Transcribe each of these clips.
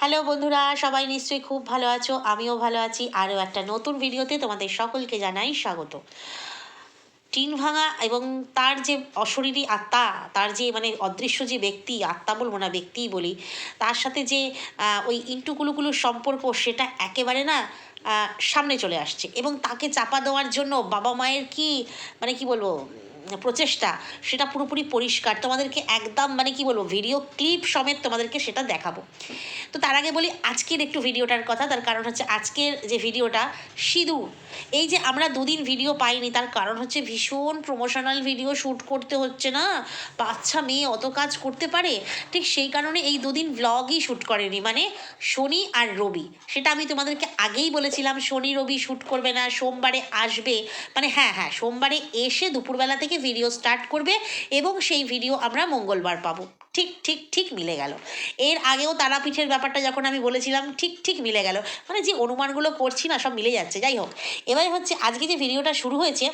Hello বন্ধুরা, সবাই নিশ্চয়ই খুব ভালো আছো, আমিও ভালো আছি, আরও একটা নতুন ভিডিওতে তোমাদের সকলকে জানাই স্বাগত। টিন ভাঙা এবং তার যে অশরীরী আত্মা, তার যে মানে অদৃশ্য যে ব্যক্তি, আত্মা বলব না, ব্যক্তিই বলি, তার সাথে যে ওই ইন্টুকুলুকুলুর সম্পর্ক সেটা একেবারে না সামনে চলে আসছে। এবং তাকে চাপা দেওয়ার জন্য বাবা মায়ের কি মানে কি বলব প্রচেষ্টা, সেটা পুরোপুরি পরিষ্কার। তোমাদেরকে একদম মানে কি বলব ভিডিও ক্লিপ সমেত তোমাদেরকে সেটা দেখাবো। তো তার আগে বলি, আজকের একটু ভিডিওটার কথা। তার কারণ হচ্ছে আজকের যে ভিডিওটা সিঁদুর। এই যে আমরা দুদিন ভিডিও পাইনি, তার কারণ হচ্ছে ভীষণ প্রমোশনাল ভিডিও শ্যুট করতে হচ্ছে না। বাচ্চা মেয়ে অত কাজ করতে পারে? ঠিক সেই কারণে এই দুদিন ভ্লগই শ্যুট করেনি মানে শনি আর রবি। সেটা আমি তোমাদেরকে আগেই বলেছিলাম, শনি রবি শ্যুট করবে না, সোমবারে আসবে। মানে হ্যাঁ হ্যাঁ সোমবারে এসে দুপুরবেলা থেকে ভিডিও স্টার্ট করবে এবং সেই ভিডিও আমরা মঙ্গলবার পাবো। ঠিক ঠিক ঠিক মিলে গেল। এর আগেও তারাপীঠের ব্যাপারটা যখন আমি বলেছিলাম, ঠিক ঠিক মিলে গেল। মানে যে অনুমানগুলো করছি না, সব মিলে যাচ্ছে। যাই হোক, এবার হচ্ছে আজকে যে ভিডিওটা শুরু হয়েছে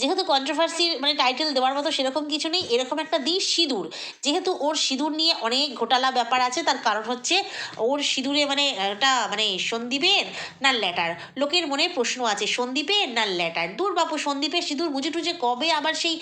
যেহেতু কন্ট্রোভার্সির মানে টাইটেল দেওয়ার মতো সেরকম কিছু নেই, এরকম একটা দিই সিঁদুর। যেহেতু ওর সিঁদুর নিয়ে অনেক ঘোটালা ব্যাপার আছে, তার কারণ হচ্ছে ওর সিঁদুরে মানে একটা মানে সন্দীপের না ল্যাটার। লোকের মনে প্রশ্ন আছে, সন্দীপের না ল্যাটার? দূর বাপু, সন্দীপের সিঁদুর বুঝে টুজে কবে আবার সেই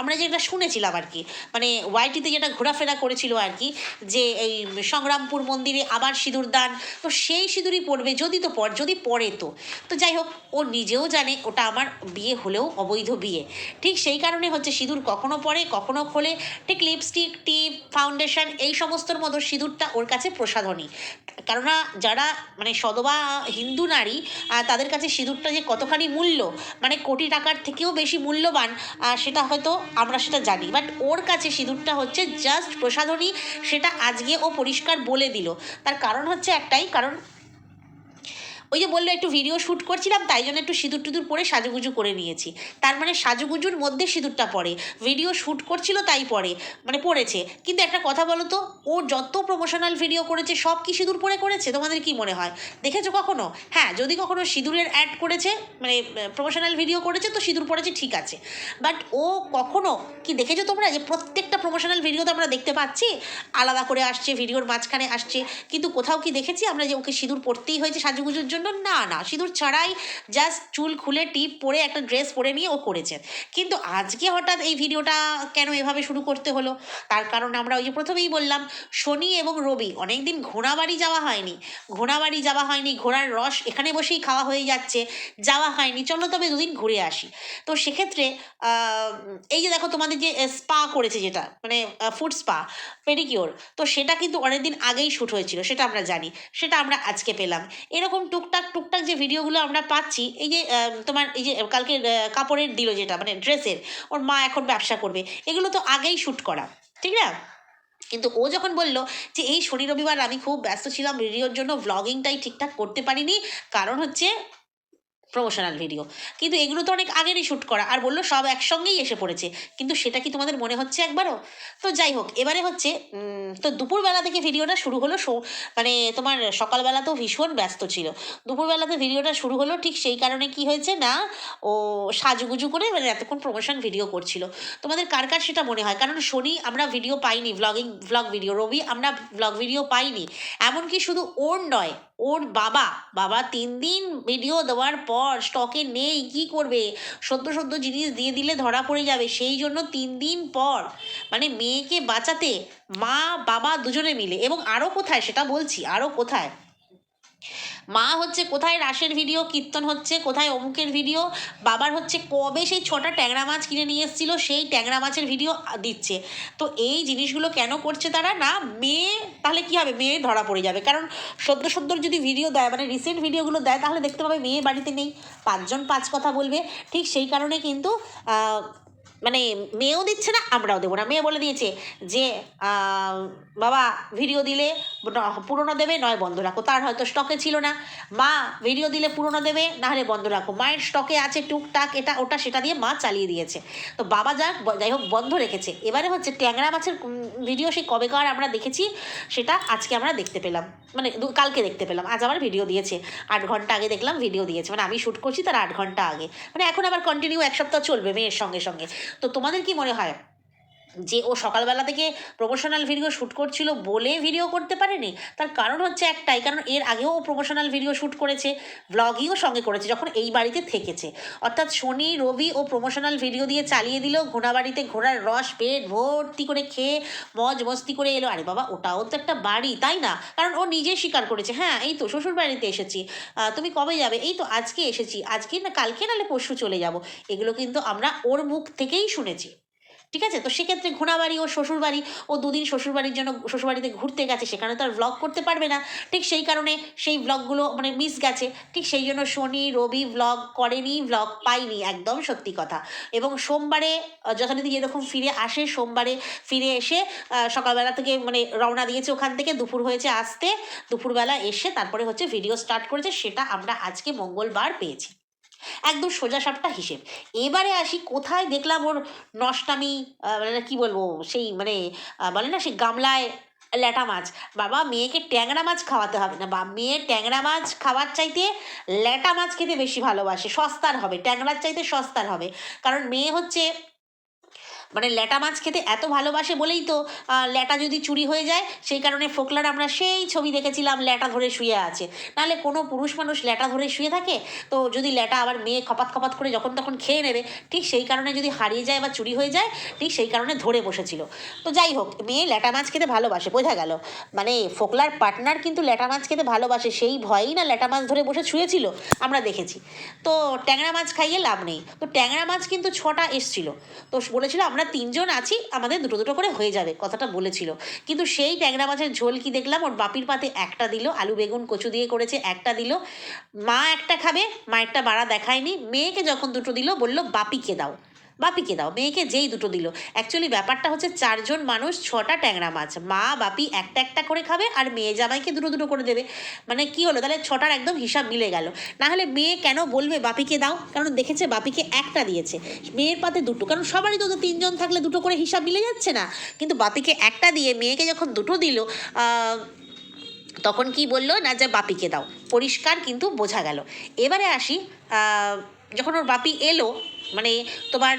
আমরা যেটা শুনেছিলাম আর কি মানে ওয়াইটিতে যেটা ঘোরাফেরা করেছিল আর কি, যে এই সংগ্রামপুর মন্দিরে আবার সিঁদুর দান। তো সেই সিঁদুরই পড়বে, যদি তো পর যদি পড়ে তো। তো যাই হোক, ও নিজেও জানে ওটা আমার বিয়ে হলেও অবৈধ বিয়ে। ঠিক সেই কারণে হচ্ছে সিঁদুর কখনো পরে কখনো খোলে। ঠিক লিপস্টিক টিপ ফাউন্ডেশন এই সমস্তর মতো সিঁদুরটা ওর কাছে প্রসাধনী। কেননা যারা মানে সদবা হিন্দু নারী তাদের কাছে সিঁদুরটা যে কতখানি মূল্য মানে কোটি টাকার থেকেও বেশি মূল্যবান সেটা হয়তো আমরা সেটা জানি। বাট ওর কাছে সিঁদুরটা হচ্ছে জাস্ট প্রসাধনী, সেটা আজকে ও পরিষ্কার বলে দিল। তার কারণ হচ্ছে একটাই, কারণ ওই যে বলল, একটু ভিডিও শ্যুট করছিলাম, তাই জন্য একটু সিঁদুর টিঁদুর পরে সাজুগুজু করে নিয়েছি। তার মানে সাজুগুজুর মধ্যে সিঁদুরটা পড়ে। ভিডিও শ্যুট করছিল, তাই পরে মানে পড়েছে। কিন্তু একটা কথা বলো তো, ও যত প্রমোশনাল ভিডিও করেছে, সব কি সিঁদুর পরে করেছে? তোমাদের কি মনে হয়? দেখেছ কখনো? হ্যাঁ যদি কখনো সিঁদুরের অ্যাড করেছে মানে প্রমোশনাল ভিডিও করেছে, তো সিঁদুর পড়েছে, ঠিক আছে। বাট ও কখনো, কি দেখেছ তোমরা যে প্রত্যেকটা প্রমোশনাল ভিডিওতে আমরা দেখতে পাচ্ছি? আলাদা করে আসছে ভিডিওর মাঝখানে আসছে। কিন্তু কোথাও কি দেখেছি আমরা যে ওকে সিঁদুর পড়তেই হয়েছে সাজুগুজুর জন্য? না না, সিঁদুর ছাড়াই জাস্ট চুল খুলে, টিপ পরে একটা ড্রেস পরে নিয়ে ও করেছে। কিন্তু আজকে হঠাৎ এই ভিডিওটা কেন এভাবে শুরু করতে হলো? তার কারণ আমরা ওই যে প্রথমেই বললাম, শনি এবং রবি অনেকদিন ঘোড়াবাড়ি যাওয়া হয়নি। ঘোড়াবাড়ি যাওয়া হয়নি, ঘোড়ার রস এখানে বসেই খাওয়া হয়ে যাচ্ছে, যাওয়া হয়নি। চলো তবে দুদিন ঘুরে আসি। তো সেক্ষেত্রে এই যে দেখো তোমাদের যে স্পা করেছে যেটা মানে ফুড স্পা পেডিকিওর তো সেটা কিন্তু অনেকদিন আগেই শ্যুট হয়েছিল, সেটা আমরা জানি, সেটা আমরা আজকে পেলাম। এরকম টুকটাক টুকটাক যে ভিডিওগুলো আমরা পাচ্ছি, এই যে তোমার এই যে, কালকে কাপড়ের দিল যেটা মানে ড্রেসের, ওর মা এখন ব্যবসা করবে, এগুলো তো আগেই শ্যুট করা, ঠিক না? কিন্তু ও যখন বলল যে, এই শনি রবিবার আমি খুব ব্যস্ত ছিলাম, ভিডিওর জন্য ভ্লগিংটাই ঠিকঠাক করতে পারিনি, কারণ হচ্ছে প্রমোশনাল ভিডিও কিন্তু এগুলো তো অনেক আগেরই শ্যুট করা, আর বলল সব একসঙ্গেই এসে পড়েছে। কিন্তু সেটা কি তোমাদের মনে হচ্ছে একবারও? তো যাই হোক, এবারে হচ্ছে তো দুপুরবেলা থেকে ভিডিওটা শুরু হলো মানে তোমার সকালবেলাতেও ভীষণ ব্যস্ত ছিল। দুপুরবেলাতে ভিডিওটা শুরু হলো ঠিক সেই কারণে কি হয়েছে না, ও সাজুগুজু করে মানে এতক্ষণ প্রমোশন ভিডিও করছিল। তোমাদের কার কার সেটা মনে হয়? কারণ শনি আমরা ভিডিও পাইনি ভ্লগিং ভ্লগ ভিডিও রবি আমরা ভ্লগ ভিডিও পাইনি। এমনকি শুধু ওর নয়, ওর বাবা বাবা তিন দিন ভিডিও দেওয়ার পর স্টকে নেই, কি করবে? সদ্য সদ্য জিনিস দিয়ে দিলে ধরা পড়ে যাবে। সেই জন্য তিন দিন পর মানে মেয়েকে বাঁচাতে মা বাবা দুজনে মিলে। এবং আরও কোথায়? সেটা বলছি আরও কোথায়? মা হচ্ছে কোথায় রাসের ভিডিও কীর্তন হচ্ছে কোথায় অমুকের ভিডিও বাবার হচ্ছে কবে সেই ছটা ট্যাংরা মাছ কিনে নিয়ে এসেছিল সেই ট্যাংরা মাছের ভিডিও দিচ্ছে। তো এই জিনিসগুলো কেন করছে তারা? না, মেয়ে, তাহলে কি হবে? মেয়ে ধরা পড়ে যাবে। কারণ সদ্য সদ্য যদি ভিডিও দেয় মানে রিসেন্ট ভিডিওগুলো দেয়, তাহলে দেখতে পাবে মেয়ে বাড়িতে নেই। পাঁচজন পাঁচ কথা বলবে। ঠিক সেই কারণে কিন্তু মানে মেয়েও দিচ্ছে না, আমরাও দেবো না। মেয়ে বলে দিয়েছে যে বাবা ভিডিও দিলে পুরনো দেবে, নয় বন্ধ রাখো। তার হয়তো স্টকে ছিল না। মা ভিডিও দিলে পুরনো দেবে, না হলে বন্ধ রাখো। মায়ের স্টকে আছে টুকটাক, এটা ওটা সেটা দিয়ে মা চালিয়ে দিয়েছে। তো বাবা যাক যাই হোক, বন্ধ রেখেছে। এবারে হচ্ছে ট্যাংরা মাছের ভিডিও সেই কবেকার আমরা দেখেছি, সেটা আজকে আমরা দেখতে পেলাম। মানে কালকে দেখতে পেলাম। আজ আমার ভিডিও দিয়েছে। আট ঘণ্টা আগে দেখলাম ভিডিও দিয়েছে। মানে আমি শ্যুট করছি তার আট ঘণ্টা আগে। মানে এখন আবার কন্টিনিউ এক সপ্তাহ চলবে মেয়ের সঙ্গে সঙ্গে। তো তোমাদের কি মনে হয়? যে ও সকালবেলা থেকে প্রমোশনাল ভিডিও শ্যুট করছিল বলে ভিডিও করতে পারেনি, তার কারণ হচ্ছে একটাই, কারণ এর আগেও ও প্রমোশনাল ভিডিও শ্যুট করেছে ব্লগিংও সঙ্গে করেছে, যখন এই বাড়িতে থেকেছে। অর্থাৎ শনি, রবি ও প্রমোশনাল ভিডিও দিয়ে চালিয়ে দিল ঘোড়া বাড়িতে ঘোড়ার রস পেট ভর্তি করে খেয়ে মজ মস্তি করে এলো। আরে বাবা, ওটাও তো একটা বাড়ি, তাই না? কারণ ও নিজে স্বীকার করেছে হ্যাঁ এই তো শ্বশুর বাড়িতে এসেছি তুমি কবে যাবে? এই তো আজকে এসেছি, আজকে না কালকে নাহলে পরশু চলে যাব। এগুলো কিন্তু আমরা ওর মুখ থেকেই শুনেছি। ঠিক আছে? তো সেক্ষেত্রে ঘোড়াবাড়ি ও শ্বশুরবাড়ি ও দুদিন শ্বশুরবাড়ির জন্য শ্বশুরবাড়িতে ঘুরতে গেছে, সেখানে তো আর ভ্লগ করতে পারবে না। ঠিক সেই কারণে সেই ভ্লগগুলো মানে মিস গেছে। ঠিক সেই জন্য শনি, রবি ভ্লগ করেনি ভ্লগ পাইনি একদম সত্যি কথা। এবং সোমবারে যথারীতি যেরকম ফিরে আসে, সোমবারে ফিরে এসে সকালবেলা থেকে মানে রওনা দিয়েছে ওখান থেকে, দুপুর হয়েছে আসতে, দুপুরবেলা এসে তারপরে হচ্ছে ভিডিও স্টার্ট করেছে, সেটা আমরা আজকে মঙ্গলবার পেয়েছি। একদম সোজা সাপটা হিসেব। এবারে আসি, কোথায় দেখলাম ওর নষ্টামি মানে কী বলব, সেই মানে বলে না, সেই গামলায় ল্যাটা মাছ। বাবা, মেয়েকে ট্যাংরা মাছ খাওয়াতে হবে না। বা মেয়ে ট্যাংরা মাছ খাওয়ার চাইতে ল্যাটা মাছ খেতে বেশি ভালোবাসে, সস্তার হবে। ট্যাংরার চাইতে সস্তার হবে। কারণ মেয়ে হচ্ছে মানে ল্যাটা মাছ খেতে এত ভালোবাসে বলেই তো ল্যাটা যদি চুরি হয়ে যায়, সেই কারণে ফোকলার আমরা সেই ছবি দেখেছিলাম, ল্যাটা ধরে শুয়ে আছে। নাহলে কোনো পুরুষ মানুষ ল্যাটা ধরে শুয়ে থাকে? তো যদি ল্যাটা আবার মেয়ে খপাত খপাত করে যখন তখন খেয়ে নেবে, ঠিক সেই কারণে যদি হারিয়ে যায় বা চুরি হয়ে যায়, ঠিক সেই কারণে ধরে বসেছিল। তো যাই হোক, মেয়ে ল্যাটা মাছ খেতে ভালোবাসে, বোঝা গেল। মানে ফোকলার পার্টনার কিন্তু ল্যাটা মাছ খেতে ভালোবাসে, সেই ভয়েই না ল্যাটা মাছ ধরে বসে শুয়েছিল, আমরা দেখেছি। তো ট্যাংরা মাছ খাইয়ে লাভ নেই। তো ট্যাংরা মাছ কিন্তু ছটা এসছিল। তো বলেছিল আমরা তিনজন আছি, আমাদের দুটো দুটো করে হয়ে যাবে, কথাটা বলেছিল। কিন্তু সেই ট্যাংরা মাছের ঝোল কি দেখলাম? ওর বাপির পাতে একটা দিল, আলু বেগুন কচু দিয়ে করেছে একটা দিল। মা একটা খাবে, মায়েরটা বাড়া দেখায়নি, মেয়েকে যখন দুটো দিল, বলল, বাপিকে দাও। বাপিকে দাও, মেয়েকে যেই দুটো দিল। অ্যাকচুয়ালি ব্যাপারটা হচ্ছে চারজন মানুষ ছটা ট্যাংরা মাছ। মা, বাপি একটা একটা করে খাবে আর মেয়ে জামাইকে দুটো দুটো করে দেবে। মানে কি হলো? তাহলে ছটার একদম হিসাব মিলে গেল। না হলে মেয়ে কেন বলবে বাপিকে দাও? কারণ দেখেছে বাপিকে একটা দিয়েছে। মেয়ের পাতে দুটো। কারণ সবারই তো তিনজন থাকলে দুটো করে হিসাব মিলে যাচ্ছে না। কিন্তু বাপিকে একটা দিয়ে মেয়েকে যখন দুটো দিল তখন কি বলল? না, যে বাপিকে দাও। পরিষ্কার কিন্তু বোঝা গেল। এবারে আসি যখন ওর বাপি এলো মানে তোমার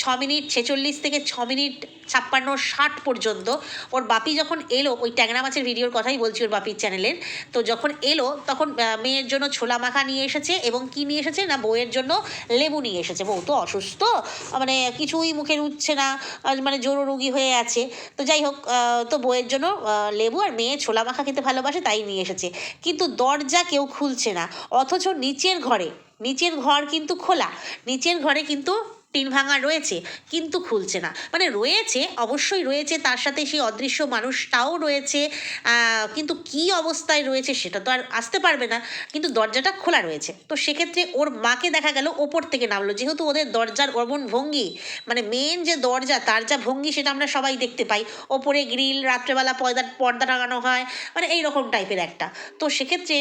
ছ মিনিট ছেচল্লিশ থেকে ছ মিনিট ছাপ্পান্ন ষাট পর্যন্ত ওর বাপি যখন এলো, ওই ট্যাংরা মাছের ভিডিওর কথাই বলছি ওর বাপির চ্যানেলের, তো যখন এলো তখন মেয়ের জন্য ছোলা মাখা নিয়ে এসেছে এবং কি নিয়ে এসেছে না বউয়ের জন্য লেবু নিয়ে এসেছে। বউ তো অসুস্থ মানে কিছুই মুখে উঠছে না মানে জোরো রুগী হয়ে আছে। তো যাই হোক তো বউয়ের জন্য লেবু আর মেয়ে ছোলা মাখা খেতে ভালোবাসে, তাই নিয়ে এসেছে। কিন্তু দরজা কেউ খুলছে না, অথচ নিচের ঘরে নিচের ঘর কিন্তু খোলা। নিচের ঘরে কিন্তু টিন ভাঙা রয়েছে, কিন্তু খুলছে না। মানে রয়েছে, অবশ্যই রয়েছে, তার সাথে সেই অদৃশ্য মানুষটাও রয়েছে কিন্তু কি অবস্থায় রয়েছে সেটা তো আর আসতে পারবে না, কিন্তু দরজাটা খোলা রয়েছে। তো সেক্ষেত্রে ওর মাকে দেখা গেল, ওপর থেকে নামলো। যেহেতু ওদের দরজার অমন ভঙ্গি মানে মেন যে দরজা, তার যা ভঙ্গি সেটা আমরা সবাই দেখতে পাই। ওপরে গ্রিল, রাত্রেবেলা পর্দা পর্দা টাঙানো হয় মানে এই রকম টাইপের একটা। তো সেক্ষেত্রে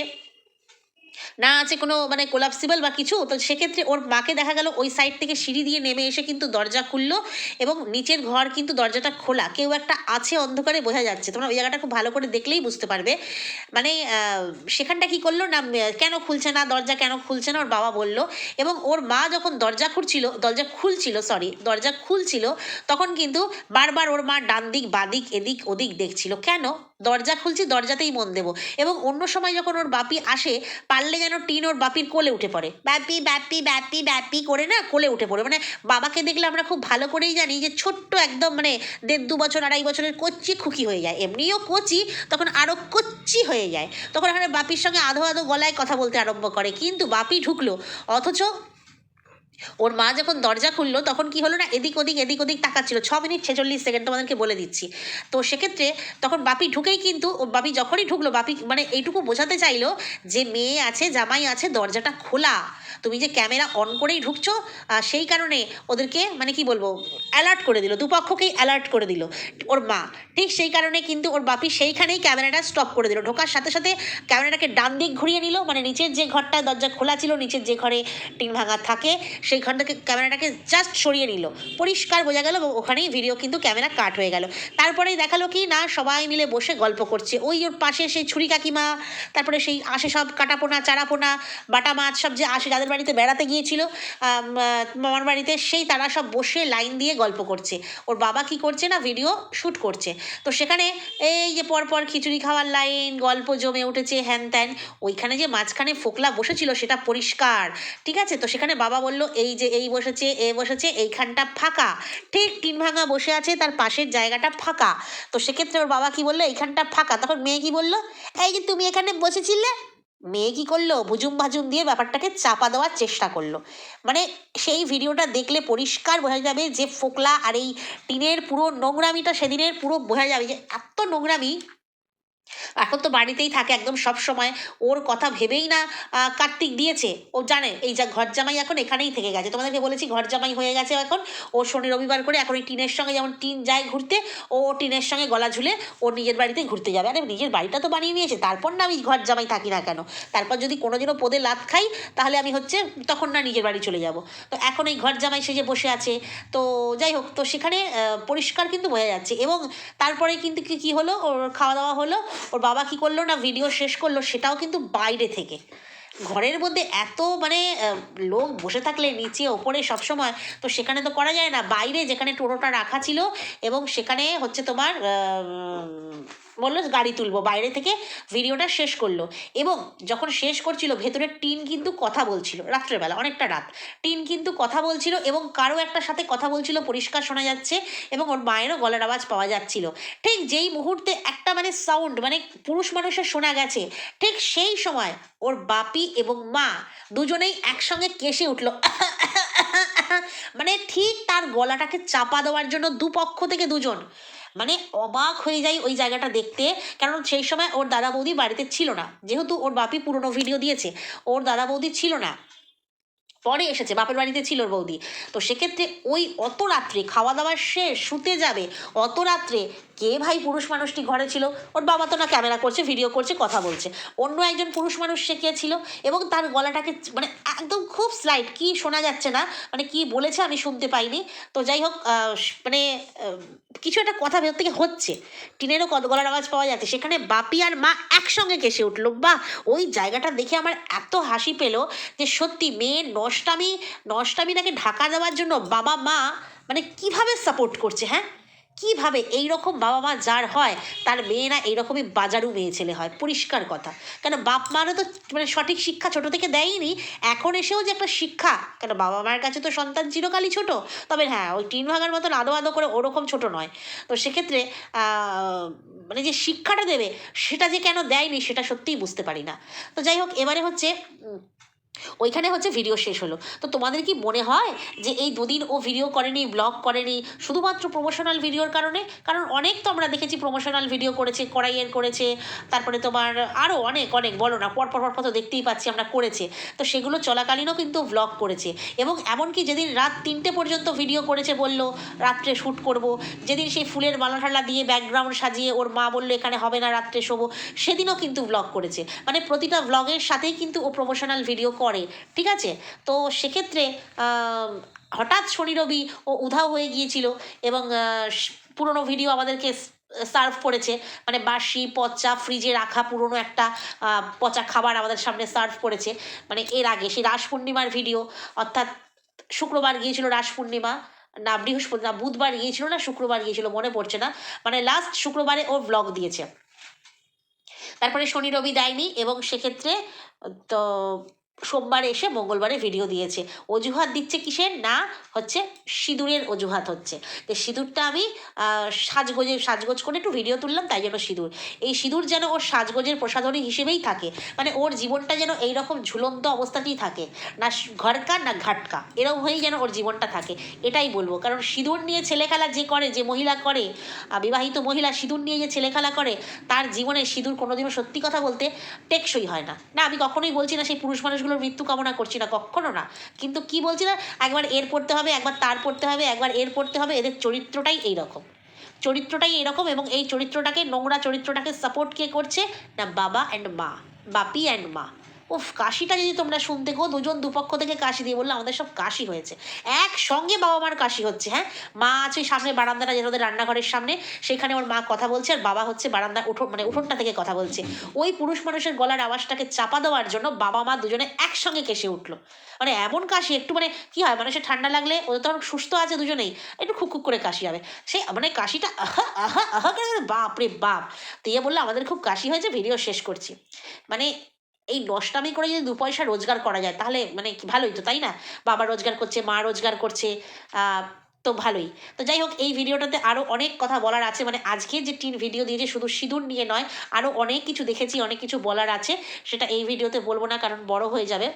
না আছে কোনো মানে কোলাপসিবল বা কিছু, তো সেক্ষেত্রে ওর মাকে দেখা গেল ওই সাইড থেকে সিঁড়ি দিয়ে নেমে এসে কিন্তু দরজা খুললো এবং নিচের ঘর কিন্তু দরজাটা খোলা। কেউ একটা আছে অন্ধকারে বোঝা যাচ্ছে। তোমরা ওই জায়গাটা খুব ভালো করে দেখলেই বুঝতে পারবে। মানে সেখানটা কি করল না, কেন খুলছে না, দরজা কেন খুলছে না, ওর বাবা বলল এবং ওর মা যখন দরজা খুলছিল দরজা খুলছিল সরি দরজা খুলছিল, তখন কিন্তু বারবার ওর মা ডান দিক বাদিক, এদিক, ওদিক দেখছিল। কেন? দরজা খুলছি, দরজাতেই মন দেবো। এবং অন্য সময় যখন ওর বাপি আসে, পারলে যেন টিন ওর বাপির কোলে উঠে পড়ে। ব্যাপি ব্যাপি ব্যাপি ব্যাপি করে না কোলে উঠে পড়ে। মানে বাবাকে দেখলে আমরা খুব ভালো করেই জানি যে ছোট্ট একদম মানে দেড় দু বছর, আড়াই বছরের কচ্ছি খুকি হয়ে যায়। এমনিও কচি, তখন আরও কচ্ছি হয়ে যায়। তখন এখানে বাপির সঙ্গে আধো আধো গলায় কথা বলতে আরম্ভ করে। কিন্তু বাপি ঢুকলো, অথচ ওর মা যখন দরজা খুললো, তখন কি হলো না, এদিক ওদিক এদিক ওদিক তাকাচ্ছিল। ছ মিনিট ছেচল্লিশ সেকেন্ড তোমাদেরকে বলে দিচ্ছি। তো সেক্ষেত্রে তখন বাপি ঢুকেই কিন্তু বাপি যখনই ঢুকলো, বাপি মানে এইটুকু বোঝাতে চাইলো যে মেয়ে আছে, জামাই আছে, দরজাটা খোলা। তুমি যে ক্যামেরা অন করেই ঢুকছো সেই কারণে ওদেরকে মানে কি বলব অ্যালার্ট করে দিল, দুপক্ষকেই অ্যালার্ট করে দিল, ওর মা। ঠিক সেই কারণে কিন্তু ওর বাপি সেইখানেই ক্যামেরাটা স্টপ করে দিল। ঢোকার সাথে সাথে ক্যামেরাটাকে ডান দিক ঘুরিয়ে নিল মানে নিচের যে ঘরটা, দরজা খোলা ছিল, নিচের যে ঘরে টিন ভাঙা থাকে সেই ঘরটাকে ক্যামেরাটাকে জাস্ট সরিয়ে নিল। পরিষ্কার বোঝা গেল ওখানেই ভিডিও কিন্তু ক্যামেরা কাট হয়ে গেল। তারপরেই দেখাল কি, না, সবাই মিলে বসে গল্প করছে। ওই ওর পাশে সেই ছুরি কাকিমা, তারপরে সেই আসে সব কাটাপোনা, চারাপোনা, বাটা মাছ, সব যে আসে, যাদের যাদের বাড়িতে বেড়াতে গিয়েছিল মামার বাড়িতে সেই তারা সব বসে লাইন দিয়ে গল্প করছে। ওর বাবা কি করছে না ভিডিও শ্যুট করছে। তো সেখানে এই যে পরপর খিচুড়ি খাওয়ার লাইন, গল্প জমে উঠেছে, হ্যান ত্যান। ওইখানে যে মাঝখানে ফোকলা বসেছিল, সেটা পরিষ্কার। ঠিক আছে? তো সেখানে বাবা বলল, এই যে এই বসেছে, এ বসেছে, এইখানটা ফাঁকা। ঠিক টিন ভাঙা বসে আছে, তার পাশের জায়গাটা ফাঁকা। তো সেক্ষেত্রে ওর বাবা কি বলল, এইখানটা ফাঁকা। তখন মেয়ে কি বলল, এই যে তুমি এখানে বসেছিলে মেয়ে কি করল? ভুজুম ভাজুম দিয়ে ব্যাপারটাকে চাপা দেওয়ার চেষ্টা করল। মানে সেই ভিডিওটা দেখলে পরিষ্কার বোঝা যাবে যে ফোকলা আর এই টিনের পুরো নোংরামিটা সেদিনের পুরো বোঝা যাবে যে এত নোংরামি এখন তো বাড়িতেই থাকে একদম সব সময়। ওর কথা ভেবেই না কার্তিক দিয়েছে। ও জানে, এই যা ঘর জামাই এখন এখানেই থেকে গেছে। তোমাদেরকে বলেছি ঘর জামাই হয়ে গেছে এখন। ও শনি রবিবার করে এখন ওই টিনের সঙ্গে যেমন টিন যায় ঘুরতে, ও টিনের সঙ্গে গলা ঝুলে ও নিজের বাড়িতে ঘুরতে যাবে। আরে নিজের বাড়িটা তো বানিয়ে নিয়েছে, তারপর না আমি ঘর জামাই থাকি না কেন? তারপর যদি কোনোদিনও পদে লাত খাই, তাহলে আমি হচ্ছে তখন না নিজের বাড়ি চলে যাব। তো এখন এই ঘর জামাই সেজে বসে আছে। তো যাই হোক, তো সেখানে পরিষ্কার কিন্তু বোঝা যাচ্ছে। এবং তারপরে কিন্তু কি, কী হলো? ওর খাওয়া দাওয়া হলো। ওর বাবা কি করল না ভিডিও শেষ করল সেটাও কিন্তু বাইরে থেকে। ঘরের মধ্যে এত মানে লোক বসে থাকলে নিচে, ওপরে সবসময় তো সেখানে তো করা যায় না। বাইরে যেখানে টোটোটা রাখা ছিল এবং সেখানে হচ্ছে তোমার বলল গাড়ি তুলবো। বাইরে থেকে ভিডিওটা শেষ করল। এবং যখন শেষ করছিল ভেতরের টিন কিন্তু কথা বলছিল, রাত্রেবেলা, অনেকটা রাত। টিন কিন্তু কথা বলছিল এবং কারও একটা সাথে কথা বলছিল, পরিষ্কার শোনা যাচ্ছে এবং ওর মায়েরও গলার আওয়াজ পাওয়া যাচ্ছিল। ঠিক যেই মুহূর্তে একটা মানে সাউন্ড মানে পুরুষ মানুষের শোনা গেছে, ঠিক সেই সময় ওর বাপি এবং মা দুজনেই একসঙ্গে কেসে উঠল। মানে ঠিক তার গলাটাকে চাপা দেওয়ার জন্য দুপক্ষ থেকে দুজন। মানে অবাক হয়ে যায় ওই জায়গাটা দেখতে। কারণ সেই সময় ওর দাদা বৌদি বাড়িতে ছিল না। যেহেতু ওর বাপি পুরনো ভিডিও দিয়েছে, ওর দাদা বৌদি ছিল না। পরে এসেছে, বাপের বাড়িতে ছিল বৌদি। তো সেক্ষেত্রে ওই অত রাত্রে খাওয়া দাওয়া শেষ, শুতে যাবে, অত রাত্রে কে ভাই পুরুষ মানুষটি ঘরে ছিল? ওর বাবা তো না ক্যামেরা করছে, ভিডিও করছে, কথা বলছে। অন্য একজন পুরুষ মানুষ সে কে ছিল? এবং তার গলাটাকে মানে একদম খুব স্লাইড কি শোনা যাচ্ছে না মানে কি বলেছে আমি শুনতে পাইনি। তো যাই হোক মানে কিছু একটা কথা ভেতর থেকে হচ্ছে। টিনেরও কত গলার আওয়াজ পাওয়া যাচ্ছে। সেখানে বাপি আর মা একসঙ্গে কেসে উঠল। বা ওই জায়গাটা দেখে আমার এত হাসি পেল যে সত্যি মেয়ের নষ্টামি নষ্টামিটাকে ঢাকা দেওয়ার জন্য বাবা মা মানে কীভাবে সাপোর্ট করছে হ্যাঁ? কীভাবে এই রকম বাবা মা যার হয়, তার মেয়ে না এইরকমই বাজারু মেয়ে ছেলে হয়? পরিষ্কার কথা। কেন বাপ মারও তো মানে সঠিক শিক্ষা ছোট থেকে দেয়নি, এখন এসেও যে একটা শিক্ষা, কেন বাবা মায়ের কাছে তো সন্তান চিরকালই ছোট? তবে হ্যাঁ ওই টিন ভাগার মতন আদো আদো করে ওরকম ছোট নয়। তো সেক্ষেত্রে মানে যে শিক্ষাটা দেবে, সেটা যে কেন দেয়নি, সেটা সত্যিই বুঝতে পারি না। তো যাই হোক, এবারে হচ্ছে ওইখানে হচ্ছে ভিডিও শেষ হলো। তো তোমাদের কি মনে হয় যে এই দুদিন ও ভিডিও করেনি ব্লগ করেনি, শুধুমাত্র প্রমোশনাল ভিডিওর কারণে? কারণ অনেক তো আমরা দেখেছি প্রমোশনাল ভিডিও করেছে, কড়াইয়ের করেছে, তারপরে তোমার আরও অনেক অনেক, বলো না, পরপর পর পর পর তো দেখতেই পাচ্ছি আমরা করেছে। তো সেগুলো চলাকালীনও কিন্তু ব্লগ করেছে। এবং এমনকি যেদিন রাত তিনটে পর্যন্ত ভিডিও করেছে বলল, রাত্রে শ্যুট করব। যেদিন সেই ফুলের মালা ঠালা দিয়ে ব্যাকগ্রাউন্ড সাজিয়ে ওর মা বলল, এখানে হবে না, রাত্রে শোবো। সেদিনও কিন্তু ব্লগ করেছে। মানে প্রতিটা ব্লগের সাথেই কিন্তু ও প্রমোশনাল ভিডিও করে ঠিক আছে? তো সেক্ষেত্রে হঠাৎ শনি রবি ও উধাও হয়ে গিয়েছিল এবং পুরনো ভিডিও আমাদেরকে সার্ভ করেছে। মানে বাসি, পচা, ফ্রিজে রাখা পুরনো একটা পচা খাবার আমাদের সামনে সার্ভ করেছে। মানে এর আগে, সেই রাস পূর্ণিমার ভিডিও, অর্থাৎ শুক্রবার গিয়েছিল রাস পূর্ণিমা, না বৃহস্পতি, না বুধবার গিয়েছিল না শুক্রবার গিয়েছিল, মনে পড়ছে না। মানে লাস্ট শুক্রবারে ওর ব্লগ দিয়েছে। তারপরে শনি রবি দেয়নি এবং সেক্ষেত্রে, তো সোমবার এসে মঙ্গলবারে ভিডিও দিয়েছে। অজুহাত দিচ্ছে কিসের? না, হচ্ছে সিঁদুরের অজুহাত হচ্ছে। যে সিঁদুরটা আমি সাজগোজে, সাজগোজ করে একটু ভিডিও তুললাম, তাই জন্য সিঁদুর। এই সিঁদুর যেন ওর সাজগোজের প্রসাধনী হিসেবেই থাকে। মানে ওর জীবনটা যেন এইরকম ঝুলন্ত অবস্থাতেই থাকে। না ঘরকা, না ঘাটকা। এরকম হয়েই যেন ওর জীবনটা থাকে। এটাই বলব। কারণ সিঁদুর নিয়ে ছেলেখেলা যে করে, যে মহিলা করে বিবাহিত মহিলা সিঁদুর নিয়ে যে ছেলে খেলা করে, তার জীবনে সিঁদুর কোনোদিনও সত্যি কথা বলতে টেকসই হয় না। না, আমি কখনোই বলছি না সেই পুরুষ মানুষগুলোর মৃত্যু কামনা করছি না, কখনো না। কিন্তু কি বলছি না, একবার এর পড়তে হবে, একবার তার পড়তে হবে, একবার এর পড়তে হবে, এদের চরিত্রটাই এইরকম। চরিত্রটাই এরকম এবং এই চরিত্রটাকে, নোংরা চরিত্রটাকে সাপোর্ট কে করছে না বাবা অ্যান্ড মা, বাপি অ্যান্ড মা। উফ, কাশিটা যদি তোমরা শুনতে গো, দুজন দুপক্ষ থেকে কাশি দিয়ে বলল, আমাদের সব কাশি হয়েছে। একসঙ্গে বাবা মার কাশি হচ্ছে হ্যাঁ? মা আছে সামনে বারান্দাটা, যেটা রান্নাঘরের সামনে, সেখানে ওর মা কথা বলছে, আর বাবা হচ্ছে বারান্দা উঠোন মানে উঠোনটা থেকে কথা বলছে। ওই পুরুষ মানুষের গলার আওয়াজটাকে চাপা দেওয়ার জন্য বাবা মা দুজনে একসঙ্গে কেসে উঠল। মানে এমন কাশি, একটু মানে কি হয় মানুষের ঠান্ডা লাগলে ওদের তখন সুস্থ আছে দুজনেই, একটু খুক খুক করে কাশি হবে। সেই মানে কাশিটা আহা আহা আহা করে বাপ রে বাপ। তো ইয়ে বলল, আমাদের খুব কাশি হয়েছে, ভিডিও শেষ করছি। মানে এই নষ্টামি করে যদি দু পয়সা রোজগার করা যায়, তাহলে মানে ভালোই তো, তাই না? বাবা রোজগার করছে, মা রোজগার করছে তো ভালোই। তো যাই হোক, এই ভিডিওটাতে আরও অনেক কথা বলার আছে মানে আজকে যে টিন ভিডিও দিয়েছে শুধু সিঁদুর নিয়ে নয় আরও অনেক কিছু দেখেছি, অনেক কিছু বলার আছে, সেটা এই ভিডিওতে বলব না, কারণ বড় হয়ে যাবে।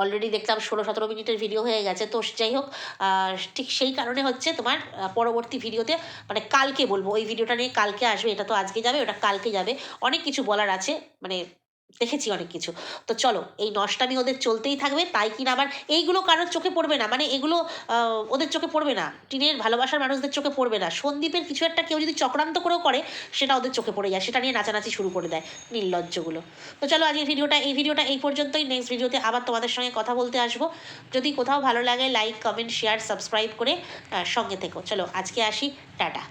অলরেডি দেখলাম ষোলো সতেরো মিনিটের ভিডিও হয়ে গেছে, তো যাই হোক ঠিক সেই কারণে হচ্ছে তোমার পরবর্তী ভিডিওতে মানে কালকে বলব, ওই ভিডিওটা নিয়ে কালকে আসবে, এটা তো আজকে যাবে, ওটা কালকে যাবে, অনেক কিছু বলার আছে মানে দেখেছি অনেক কিছু। তো চলো, এই নষ্টামি ওদের চলতেই থাকবে, তাই কিনা আবার এইগুলো কারোর চোখে পড়বে না। মানে এগুলো ওদের চোখে পড়বে না। টিনের ভালোবাসার মানুষদের চোখে পড়বে না। সন্দীপের কিছু একটা কেউ যদি চক্রান্ত করেও করে, সেটা ওদের চোখে পড়ে যায়। সেটা নিয়ে নাচানাচি শুরু করে দেয় নির্লজ্জগুলো। তো চলো, আজকের ভিডিওটা, এই ভিডিওটা এই পর্যন্তই। নেক্সট ভিডিওতে আবার তোমাদের সঙ্গে কথা বলতে আসব। যদি কোথাও ভালো লাগে লাইক কমেন্ট শেয়ার সাবস্ক্রাইব করে সঙ্গে থেকো। চলো, আজকে আসি। টাটা।